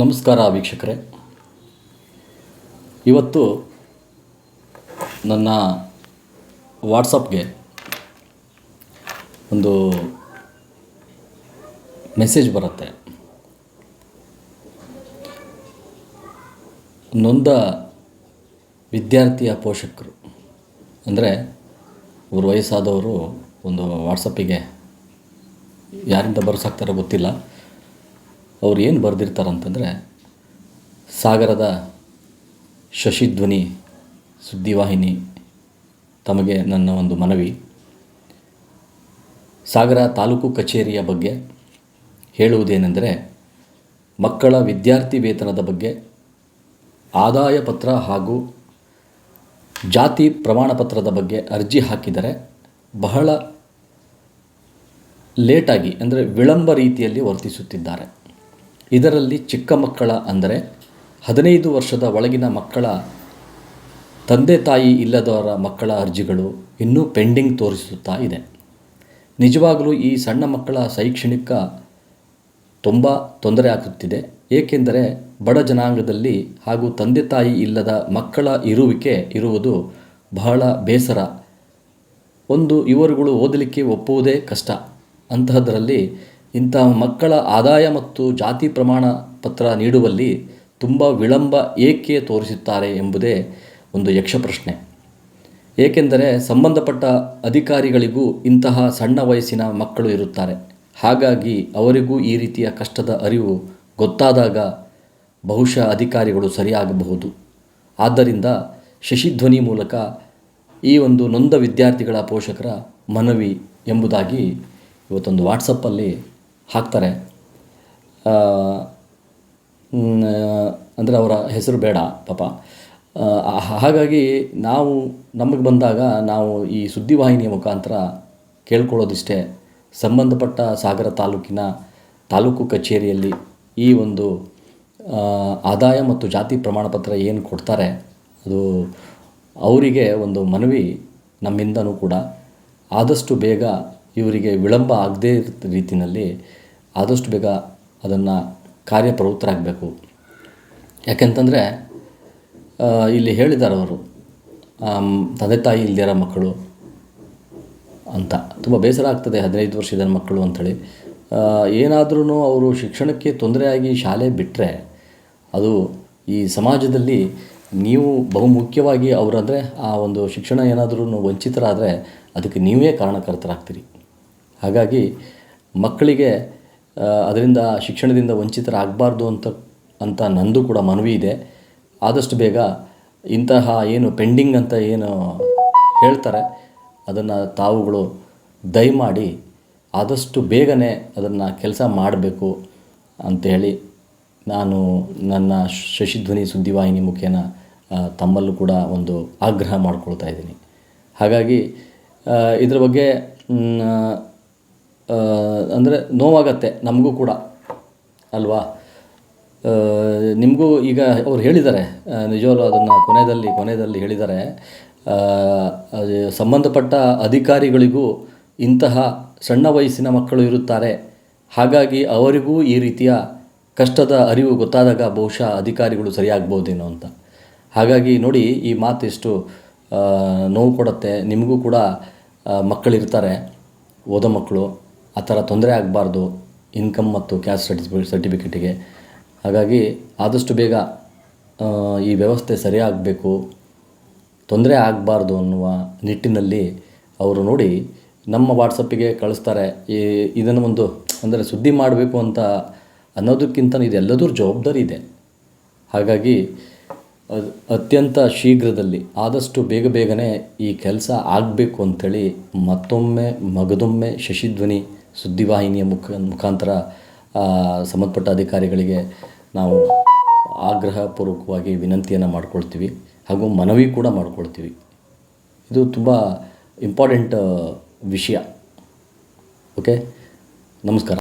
ನಮಸ್ಕಾರ ವೀಕ್ಷಕರೇ. ಇವತ್ತು ನನ್ನ ವಾಟ್ಸಪ್ಗೆ ಒಂದು ಮೆಸೇಜ್ ಬರುತ್ತೆ. ನೊಂದ ವಿದ್ಯಾರ್ಥಿಯ ಪೋಷಕರು, ಅಂದರೆ ಇವರು ವಯಸ್ಸಾದವರು ಒಂದು ವಾಟ್ಸಪ್ಪಿಗೆ ಯಾರಿಂದ ಬರ್ಸಾಕ್ತಾರೋ ಗೊತ್ತಿಲ್ಲ. ಅವ್ರು ಏನು ಬರೆದಿರ್ತಾರಂತಂದರೆ ಸಾಗರದ ಶಶಿಧ್ವನಿ ಸುದ್ದಿವಾಹಿನಿ ತಮಗೆ ನನ್ನ ಒಂದು ಮನವಿ. ಸಾಗರ ತಾಲೂಕು ಕಚೇರಿಯ ಬಗ್ಗೆ ಹೇಳುವುದೇನೆಂದರೆ ಮಕ್ಕಳ ವಿದ್ಯಾರ್ಥಿ ವೇತನದ ಬಗ್ಗೆ ಆದಾಯ ಪತ್ರ ಹಾಗೂ ಜಾತಿ ಪ್ರಮಾಣಪತ್ರದ ಬಗ್ಗೆ ಅರ್ಜಿ ಹಾಕಿದರೆ ಬಹಳ ಲೇಟಾಗಿ, ಅಂದರೆ ವಿಳಂಬ ರೀತಿಯಲ್ಲಿ ವರ್ತಿಸುತ್ತಿದ್ದಾರೆ. ಇದರಲ್ಲಿ ಚಿಕ್ಕ ಮಕ್ಕಳ ಅಂದರೆ ಹದಿನೈದು ವರ್ಷದ ಒಳಗಿನ ಮಕ್ಕಳ ತಂದೆ ತಾಯಿ ಇಲ್ಲದವರ ಮಕ್ಕಳ ಅರ್ಜಿಗಳು ಇನ್ನೂ ಪೆಂಡಿಂಗ್ ತೋರಿಸುತ್ತಾ ಇದೆ. ನಿಜವಾಗಲೂ ಈ ಸಣ್ಣ ಮಕ್ಕಳ ಶೈಕ್ಷಣಿಕ ತುಂಬ ತೊಂದರೆ ಆಗುತ್ತಿದೆ. ಏಕೆಂದರೆ ಬಡ ಜನಾಂಗದಲ್ಲಿ ಹಾಗೂ ತಂದೆ ತಾಯಿ ಇಲ್ಲದ ಮಕ್ಕಳ ಇರುವಿಕೆ ಇರುವುದು ಬಹಳ ಬೇಸರ. ಒಂದು, ಇವರುಗಳು ಓದಲಿಕ್ಕೆ ಒಪ್ಪುವುದೇ ಕಷ್ಟ. ಅಂತಹದರಲ್ಲಿ ಇಂತಹ ಮಕ್ಕಳ ಆದಾಯ ಮತ್ತು ಜಾತಿ ಪ್ರಮಾಣ ಪತ್ರ ನೀಡುವಲ್ಲಿ ತುಂಬ ವಿಳಂಬ ಏಕೆ ತೋರಿಸುತ್ತಾರೆ ಎಂಬುದೇ ಒಂದು ಯಕ್ಷಪ್ರಶ್ನೆ. ಏಕೆಂದರೆ ಸಂಬಂಧಪಟ್ಟ ಅಧಿಕಾರಿಗಳಿಗೂ ಇಂತಹ ಸಣ್ಣ ವಯಸ್ಸಿನ ಮಕ್ಕಳು ಇರುತ್ತಾರೆ. ಹಾಗಾಗಿ ಅವರಿಗೂ ಈ ರೀತಿಯ ಕಷ್ಟದ ಅರಿವು ಗೊತ್ತಾದಾಗ ಬಹುಶಃ ಅಧಿಕಾರಿಗಳು ಸರಿಯಾಗಬಹುದು. ಆದ್ದರಿಂದ ಶಶಿಧ್ವನಿ ಮೂಲಕ ಈ ಒಂದು ನೊಂದ ವಿದ್ಯಾರ್ಥಿಗಳ ಪೋಷಕರ ಮನವಿ ಎಂಬುದಾಗಿ ಇವತ್ತೊಂದು ವಾಟ್ಸಪ್ಪಲ್ಲಿ ಹಾಕ್ತಾರೆ. ಅಂದರೆ ಅವರ ಹೆಸರು ಬೇಡ ಪಾಪ. ಹಾಗಾಗಿ ನಾವು ನಮಗೆ ಬಂದಾಗ ನಾವು ಈ ಸುದ್ದಿವಾಹಿನಿಯ ಮುಖಾಂತರ ಕೇಳ್ಕೊಳ್ಳೋದಿಷ್ಟೇ. ಸಂಬಂಧಪಟ್ಟ ಸಾಗರ ತಾಲೂಕಿನ ತಾಲೂಕು ಕಚೇರಿಯಲ್ಲಿ ಈ ಒಂದು ಆದಾಯ ಮತ್ತು ಜಾತಿ ಪ್ರಮಾಣಪತ್ರ ಏನು ಕೊಡ್ತಾರೆ, ಅದು ಅವರಿಗೆ ಒಂದು ಮನವಿ ನಮ್ಮಿಂದನೂ ಕೂಡ. ಆದಷ್ಟು ಬೇಗ ಇವರಿಗೆ ವಿಳಂಬ ಆಗದೇ ರೀತಿಯಲ್ಲಿ ಆದಷ್ಟು ಬೇಗ ಅದನ್ನು ಕಾರ್ಯಪ್ರವೃತ್ತರಾಗಬೇಕು. ಯಾಕೆಂತಂದರೆ ಇಲ್ಲಿ ಹೇಳಿದ್ದಾರೆ ಅವರು ತಂದೆ ತಾಯಿ ಇಲ್ದಿರ ಮಕ್ಕಳು ಅಂತ. ತುಂಬ ಬೇಸರ ಆಗ್ತದೆ ಹದಿನೈದು ವರ್ಷದ ಮಕ್ಕಳು ಅಂಥೇಳಿ. ಏನಾದ್ರೂ ಅವರು ಶಿಕ್ಷಣಕ್ಕೆ ತೊಂದರೆಯಾಗಿ ಶಾಲೆ ಬಿಟ್ಟರೆ ಅದು ಈ ಸಮಾಜದಲ್ಲಿ ನೀವು ಬಹುಮುಖ್ಯವಾಗಿ ಅವರಂದರೆ ಆ ಒಂದು ಶಿಕ್ಷಣ ಏನಾದರೂ ವಂಚಿತರಾದರೆ ಅದಕ್ಕೆ ನೀವೇ ಕಾರಣಕರ್ತರಾಗ್ತೀರಿ. ಹಾಗಾಗಿ ಮಕ್ಕಳಿಗೆ ಅದರಿಂದ ಶಿಕ್ಷಣದಿಂದ ವಂಚಿತರಾಗಬಾರ್ದು ಅಂತ ಅಂತ ನಂದು ಕೂಡ ಮನವಿ ಇದೆ. ಆದಷ್ಟು ಬೇಗ ಇಂತಹ ಏನು ಪೆಂಡಿಂಗ್ ಅಂತ ಏನು ಹೇಳ್ತಾರೆ, ಅದನ್ನು ತಾವುಗಳು ದಯಮಾಡಿ ಆದಷ್ಟು ಬೇಗನೆ ಅದನ್ನು ಕೆಲಸ ಮಾಡಬೇಕು ಅಂಥೇಳಿ ನಾನು ನನ್ನ ಶಶಿಧ್ವನಿ ಸುದ್ದಿವಾಹಿನಿ ಮುಖೇನ ತಮ್ಮಲ್ಲೂ ಕೂಡ ಒಂದು ಆಗ್ರಹ ಮಾಡ್ಕೊಳ್ತಾ ಇದ್ದೀನಿ. ಹಾಗಾಗಿ ಇದರ ಇದ್ರ ಬಗ್ಗೆ ಅಂದರೆ ನೋವಾಗತ್ತೆ ನಮಗೂ ಕೂಡ, ಅಲ್ವಾ? ನಿಮಗೂ ಈಗ ಅವ್ರು ಹೇಳಿದ್ದಾರೆ ನಿಜವಾಗ್ಲೂ ಅದನ್ನು ಕೊನೆಯಲ್ಲಿ ಕೊನೆಯಲ್ಲಿ ಹೇಳಿದ್ದಾರೆ. ಸಂಬಂಧಪಟ್ಟ ಅಧಿಕಾರಿಗಳಿಗೂ ಇಂತಹ ಸಣ್ಣ ವಯಸ್ಸಿನ ಮಕ್ಕಳು ಇರುತ್ತಾರೆ. ಹಾಗಾಗಿ ಅವರಿಗೂ ಈ ರೀತಿಯ ಕಷ್ಟದ ಅರಿವು ಗೊತ್ತಾದಾಗ ಬಹುಶಃ ಅಧಿಕಾರಿಗಳು ಸರಿಯಾಗ್ಬೋದೇನೋ ಅಂತ. ಹಾಗಾಗಿ ನೋಡಿ, ಈ ಮಾತು ಎಷ್ಟು ನೋವು ಕೊಡುತ್ತೆ. ನಿಮಗೂ ಕೂಡ ಮಕ್ಕಳಿರ್ತಾರೆ, ಓದೋ ಮಕ್ಕಳು. ಆ ಥರ ತೊಂದರೆ ಆಗಬಾರ್ದು ಇನ್ಕಮ್ ಮತ್ತು ಕ್ಯಾಸ್ಟ್ ಸರ್ಟಿಫಿಕೇಟ್ ಸರ್ಟಿಫಿಕೇಟಿಗೆ ಹಾಗಾಗಿ ಆದಷ್ಟು ಬೇಗ ಈ ವ್ಯವಸ್ಥೆ ಸರಿಯಾಗಬೇಕು, ತೊಂದರೆ ಆಗಬಾರ್ದು ಅನ್ನುವ ನಿಟ್ಟಿನಲ್ಲಿ ಅವರು ನೋಡಿ ನಮ್ಮ ವಾಟ್ಸಪ್ಪಿಗೆ ಕಳಿಸ್ತಾರೆ. ಈ, ಇದನ್ನು ಒಂದು ಅಂದರೆ ಸುದ್ದಿ ಮಾಡಬೇಕು ಅಂತ ಅನ್ನೋದಕ್ಕಿಂತ ಇದೆಲ್ಲದರ ಜವಾಬ್ದಾರಿ ಇದೆ. ಹಾಗಾಗಿ ಅತ್ಯಂತ ಶೀಘ್ರದಲ್ಲಿ ಆದಷ್ಟು ಬೇಗ ಬೇಗನೆ ಈ ಕೆಲಸ ಆಗಬೇಕು ಅಂಥೇಳಿ ಮತ್ತೊಮ್ಮೆ ಮಗದೊಮ್ಮೆ ಶಶಿಧ್ವನಿ ಸುದ್ದಿವಾಹಿನಿಯ ಮುಖ, ಮುಖಾಂತರ ಸಂಬಂಧಪಟ್ಟ ಅಧಿಕಾರಿಗಳಿಗೆ ನಾವು ಆಗ್ರಹಪೂರ್ವಕವಾಗಿ ವಿನಂತಿಯನ್ನು ಮಾಡ್ಕೊಳ್ತೀವಿ ಹಾಗೂ ಮನವಿ ಕೂಡ ಮಾಡ್ಕೊಳ್ತೀವಿ. ಇದು ತುಂಬ ಇಂಪಾರ್ಟೆಂಟ್ ವಿಷಯ. ಓಕೆ ನಮಸ್ಕಾರ.